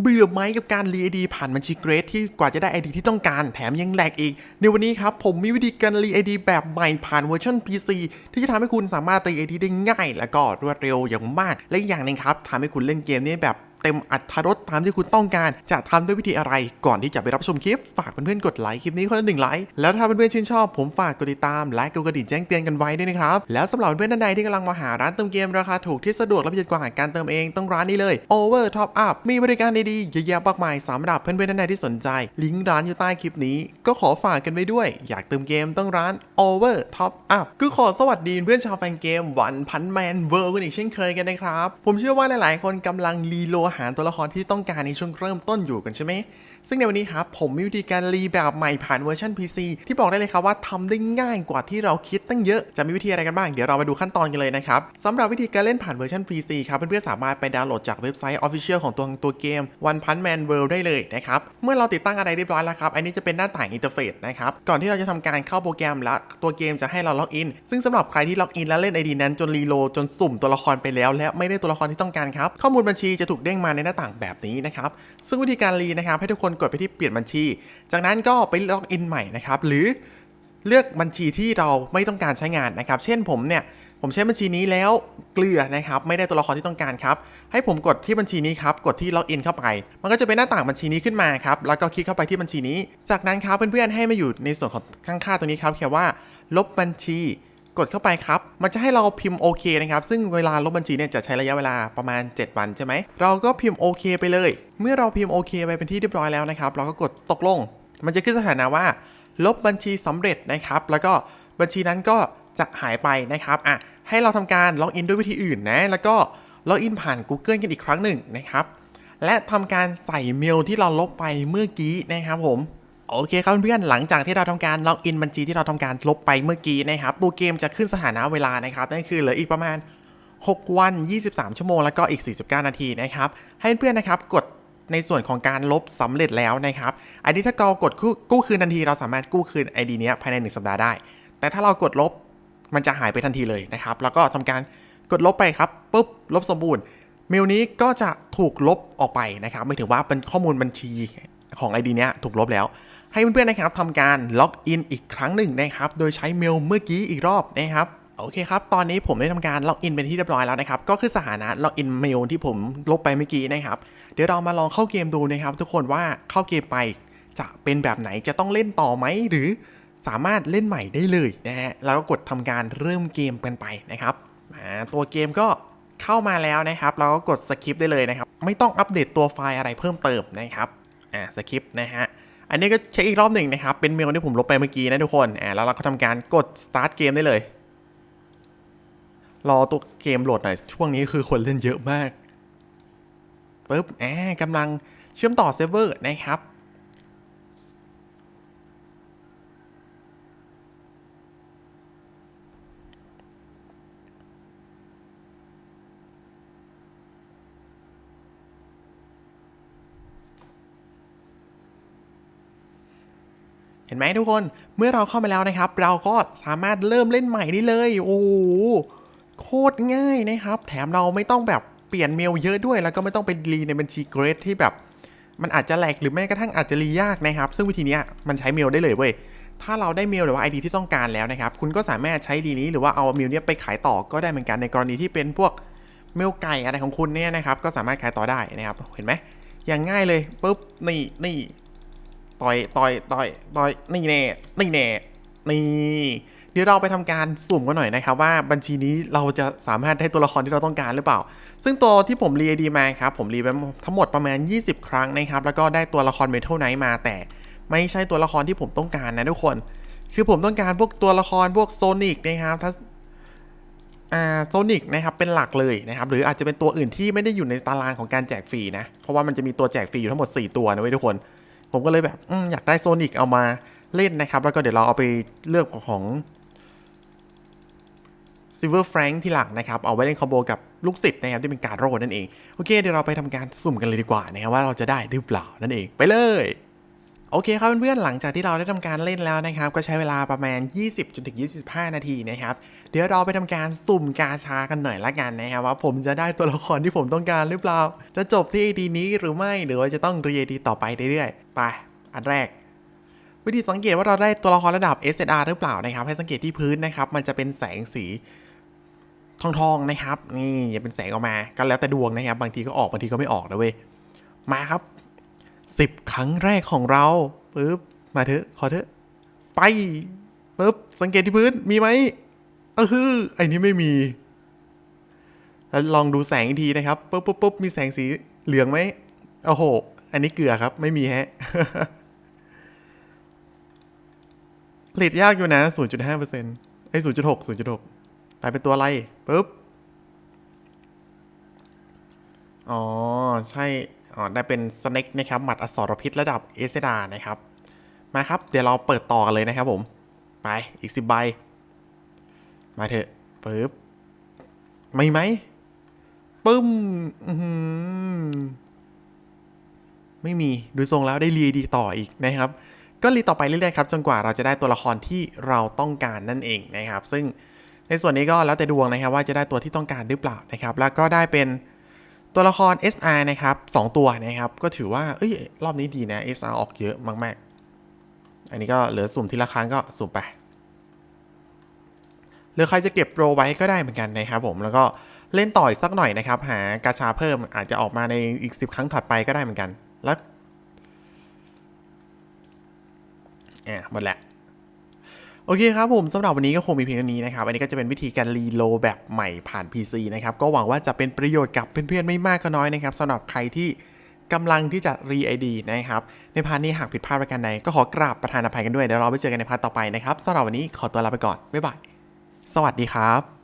เบื่อไหมกับการรีไอดีผ่านบัญชีเกรดที่กว่าจะได้ไอดีที่ต้องการแถมยังแหลกอีก ในวันนี้ครับผมมีวิธีการรีไอดีแบบใหม่ผ่านเวอร์ชัน PC ที่จะทำให้คุณสามารถรีไอดีได้ง่าย และก็รวดเร็วอย่างมาก และอย่างหนึงครับทำให้คุณเล่นเกมนี้แบบ เต็มอัตรสตามที่คุณต้องการ จะทำด้วยวิธีอะไร ก่อนที่จะไปรับชมคลิป ฝากเพื่อนๆกดไลค์คลิปนี้คนละหนึ่งไลค์ แล้วถ้าเพื่อนๆชื่นชอบ ผมฝากกดติดตามและกดกระดิ่งแจ้งเตือนกันไว้ด้วยนะครับ แล้วสำหรับเพื่อนๆท่านใดที่กำลังมาหาร้านเติมเกมราคาถูกที่สะดวกและประหยัดกว่าการเติมเองต้องร้านนี้เลย Over Top Up มีบริการดีๆเยอะแยะมากมายสำหรับเพื่อนๆท่านใดที่สนใจ ลิงก์ร้านอยู่ใต้คลิปนี้ ก็ขอฝากกันไว้ด้วย อยากเติมเกมต้องร้าน Over Top Up ก็ขอสวัสดีเพื่อนชาวแฟนเกมวันพันแมนเวิร์กันอีกเช่นเคยกันนะครับผมเชื่อว่าหลายๆ คนกำลังรีโหลดหาตัวละครที่ต้องการในช่วงเริ่มต้นอยู่กันใช่ไหม ซึ่งในวันนี้ครับผมมีวิธีการรีแบบใหม่ผ่านเวอร์ชัน PC ที่บอกได้เลยครับว่าทำได้ง่ายกว่าที่เราคิดตั้งเยอะ จะมีวิธีอะไรกันบ้าง เดี๋ยวเรามาดูขั้นตอนกันเลยนะครับสำหรับวิธีการเล่นผ่านเวอร์ชัน PC ครับเพื่อนๆสามารถไปดาวน์โหลดจากเว็บไซต์ Official ของตัวตัวเกม One Punch Man World ได้เลยนะครับเมื่อเราติดตั้งอะไรเรียบร้อยแล้วครับอันนี้จะเป็นหน้าต่างอินเทอร์เฟซนะครับก่อนที่เราจะทำการเข้าโปรแกรมและตัวเกมจะให้เราล็อกอินซึ่งสำหรับใครที่ล็อกอินแล้วเล่น ID นั้นจนรีโหลดจนสุ่มตัวละครไปแล้ว และไม่ได้ตัวละครที่ต้องการครับข้อมูลบัญชีจะถูกเด้งมาในหน้าต่างแบบนี้นะครับ ซึ่งวิธีการรีนะครับ ให้ทุกคนกดไปที่เปลี่ยนบัญชี จากนั้นก็ไปล็อกอินใหม่นะครับ หรือเลือกบัญชีที่เราไม่ต้องการใช้งานนะครับ เช่นผมเนี่ย ผมใช้บัญชีนี้แล้วเกลือนะครับ ไม่ได้ตัวละครที่ต้องการครับ ให้ผมกดที่บัญชีนี้ครับ กดที่ล็อกอินเข้าไป มันก็จะเป็นหน้าต่างบัญชีนี้ขึ้นมาครับ แล้วก็คลิกเข้าไปที่บัญชีนี้ จากนั้นครับเพื่อนๆให้มาอยู่ในส่วนของข้างๆตรงนี้ครับเขียนว่า ลบบัญชี กดเข้าไปครับ มันจะให้เราพิมพ์โอเคนะครับ ซึ่งเวลาลบบัญชีเนี่ยจะใช้ระยะเวลาประมาณ 7 วันใช่ไหม เราก็พิมพ์โอเคไปเลย เมื่อเราพิมพ์โอเคไปเป็นที่เรียบร้อยแล้วนะครับ เราก็กดตกลง มันจะขึ้นสถานะว่า ลบบัญชีสำเร็จนะครับ แล้วก็บัญชีนั้นก็จะหายไปนะครับ อะ ให้เราทำการล็อกอินด้วยวิธีอื่นนะ แล้วก็ล็อกอินผ่าน Google กันอีกครั้งหนึ่งนะครับ และทำการใส่เมลที่เราลบไปเมื่อกี้นะครับผม โอเคครับเพื่อนๆหลังจากที่เราทำการล็อกอินบัญชีที่เราทำการลบไปเมื่อกี้นะครับตัวเกมจะขึ้นสถานะเวลานะครับนั่นคือเหลืออีกประมาณ 6 วัน 23 ชั่วโมงแล้วก็อีก 49 นาทีนะครับให้เพื่อนนะครับกดในส่วนของการลบสำเร็จแล้วนะครับไอดีถ้าเรากดกู้กู้คืนทันทีเราสามารถกู้คืน ID เนี้ยภายใน 1 สัปดาห์ได้ แต่ถ้าเรากดลบมันจะหายไปทันทีเลยนะครับ แล้วก็ทำการกดลบไปครับปุ๊บลบสมบูรณ์ เมลนี้ก็จะถูกลบออกไปนะครับ ไม่ถือว่าเป็นข้อมูลบัญชีของ ID เนี้ยถูกลบแล้ว ให้เพื่อนๆนะครับทำการล็อกอินอีกครั้งหนึ่งนะครับ โดยใช้เมลเมื่อกี้อีกรอบนะครับโอเคครับ ตอนนี้ผมได้ทำการล็อกอินเป็นที่เรียบร้อยแล้วนะครับ ก็คือสถานะล็อกอินเมลที่ผมลบไปเมื่อกี้นะครับ เดี๋ยวเรามาลองเข้าเกมดูนะครับ ทุกคนว่าเข้าเกมไปจะเป็นแบบไหน จะต้องเล่นต่อไหมหรือสามารถเล่นใหม่ได้เลยนะฮะ แล้วก็กดทำการเริ่มเกมกันไปนะครับอ่าตัวเกมก็เข้ามาแล้วนะครับ เราก็กดสคริปได้เลยนะครับ ไม่ต้องอัปเดตตัวไฟล์อะไรเพิ่มเติมนะครับ อ่า สคริปนะฮะ อันนี้ก็เช็คอีกรอบหนึ่งนะครับ เป็นเมลที่ผมลบไปเมื่อกี้นะทุกคนอ่าแล้วเราก็ทำการกด start เกมได้เลย รอตัวเกมโหลดหน่อย ช่วงนี้คือคนเล่นเยอะมากปึ๊บแอบกำลังเชื่อมต่อเซิร์ฟเวอร์นะครับ เห็นไหมทุกคนเมื่อเราเข้ามาแล้วนะครับ เราก็สามารถเริ่มเล่นใหม่ได้เลย โอ้โหโคตรง่ายนะครับ แถมเราไม่ต้องแบบเปลี่ยนเมลเยอะด้วย แล้วก็ไม่ต้องไปรีในบัญชีเกรดที่แบบ มันอาจจะแหลกหรือแม้กระทั่งอาจจะรียากนะครับ ซึ่งวิธีนี้มันใช้เมลได้เลยเว้ยถ้าเราได้เมลหรือว่า ID ที่ต้องการแล้วนะครับ คุณก็สามารถใช้รีนี้หรือว่าเอาเมลเนี้ยไปขายต่อก็ได้เหมือนกันในกรณีที่เป็นพวกเมลไก่อะไรของคุณเนี่ยนะครับ ก็สามารถขายต่อได้นะครับ เห็นไหมอย่างง่ายเลยปุ๊บนี่นี่ ต่อยต่อยต่อยต่อยนี่แน่นี่แน่นี่เดี๋ยวเราไปทำการสุ่มกันหน่อยนะครับว่าบัญชีนี้เราจะสามารถได้ตัวละครที่เราต้องการหรือเปล่า ซึ่งตัวที่ผมรีดีมาครับผมรีไปทั้งหมดประมาณ 20 ครั้งนะครับแล้วก็ได้ตัวละครเมทัลไนท์มาแต่ไม่ใช่ตัวละครที่ผมต้องการนะทุกคน คือผมต้องการพวกตัวละครพวกโซนิกนะครับถ้าอ่าโซนิกนะครับเป็นหลักเลยนะครับหรืออาจจะเป็นตัวอื่นที่ไม่ได้อยู่ในตารางของการแจกฟรีนะเพราะว่ามันจะมีตัวแจกฟรีอยู่ทั้งหมด 4 ตัวนะเว้ยทุกคน ผมก็เลยแบบออยากได้โซนิกเอามาเล่นนะครับ แล้วก็เดี๋ยวเราเอาไปเลือกของซิลเวอร์แฟรงที่หลังนะครับ เอาไว้เล่นคอมโบกับลูกศิษย์นะครับที่เป็นการโรนั่นเอง โอเค เดี๋ยวเราไปทำการสุ่มกันเลยดีกว่านะครับว่าเราจะได้หรือเปล่านั่นเองไปเลยโอเคครับเพื่อนๆหลังจากที่เราได้ทำการเล่นแล้วนะครับ ก็ใช้เวลาประมาณ 20จนถึง25 นาทีนะครับ เดี๋ยวเราไปทำการสุ่มกาชากันหน่อยละกันนะครับว่าผมจะได้ตัวละครที่ผมต้องการหรือเปล่า จะจบที่ AD นี้หรือไม่หรือว่าจะต้องรี AD ต่อไปเรื่อยๆ ไปอันแรก วิธีสังเกตว่าเราได้ตัวละครระดับ SSR หรือเปล่านะครับ ให้สังเกตที่พื้นนะครับ มันจะเป็นแสงสีทองทองๆนะครับ นี่อย่าเป็นแสงออกมาก็แล้วแต่ดวงนะครับ บางทีก็ออกบางทีก็ไม่ออกนะเว้ยมาครับ 10 ครั้งแรกของเราปึ๊บมาเถอะขอเถอะไปปึ๊บสังเกตที่พื้นมีไหม เออฮือไอ้นี่ไม่มี แล้วลองดูแสงอีกทีนะครับปุ๊บปุ๊บปุ๊บมีแสงสีเหลืองไหมโอ้โห อันนี้เกลือครับ ไม่มีฮะผลิตยากอยู่นะ 0.5%ไอ้ย0.6 0.6ตายเป็นตัวอะไรปุ๊บ อ๋อ ใช่ อ๋อ ได้เป็นสเน็กนะครับ หมัดอสรพิษระดับเอเซดานะครับ มาครับ เดี๋ยวเราเปิดต่อกันเลยนะครับผม ไป อีก10ใบ มาเถอะปุ๊บไม่ไหมปึ้มอื้อหือไม่มีดูทรงแล้วได้รีดีต่ออีกนะครับ ก็รีต่อไปเรื่อยๆครับ จนกว่าเราจะได้ตัวละครที่เราต้องการนั่นเองนะครับ ซึ่งในส่วนนี้ก็แล้วแต่ดวงนะครับ ว่าจะได้ตัวที่ต้องการหรือเปล่านะครับ แล้วก็ได้เป็นตัวละคร SR นะครับสองตัวนะครับ ก็ถือว่าเอ้ยรอบนี้ดีนะ SR ออกเยอะมาก ๆ อันนี้ก็เหลือสุ่มทีละครั้งก็สุ่มไป รือใครจะเก็บโปรไว้ก็ได้เหมือนกันนะครับผมแล้วก็เล่นต่ออีกสักหน่อยนะครับ หากาชาเพิ่มอาจจะออกมาในอีก 10 ครั้งถัดไปก็ได้เหมือนกันแล้วอะหมดแหละโอเคครับผมสำหรับวันนี้ก็คงมีเพียงเท่านี้นะครับ อันนี้ก็จะเป็นวิธีการรีโลแบบใหม่ผ่าน PC นะครับ ก็หวังว่าจะเป็นประโยชน์กับเพื่อนๆไม่มากก็น้อยนะครับสำหรับใครที่กำลังที่จะรีไอดีนะครับ ในพาร์ทนี้หากผิดพลาดประการใดก็ขอกราบประธานอภัยกันด้วยเดี๋ยวเราไปเจอกันในพาร์ทต่อไปนะครับสำหรับวันนี้ขอตัวลาไปก่อนบ๊ายบาย สวัสดีครับ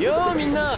ようみんな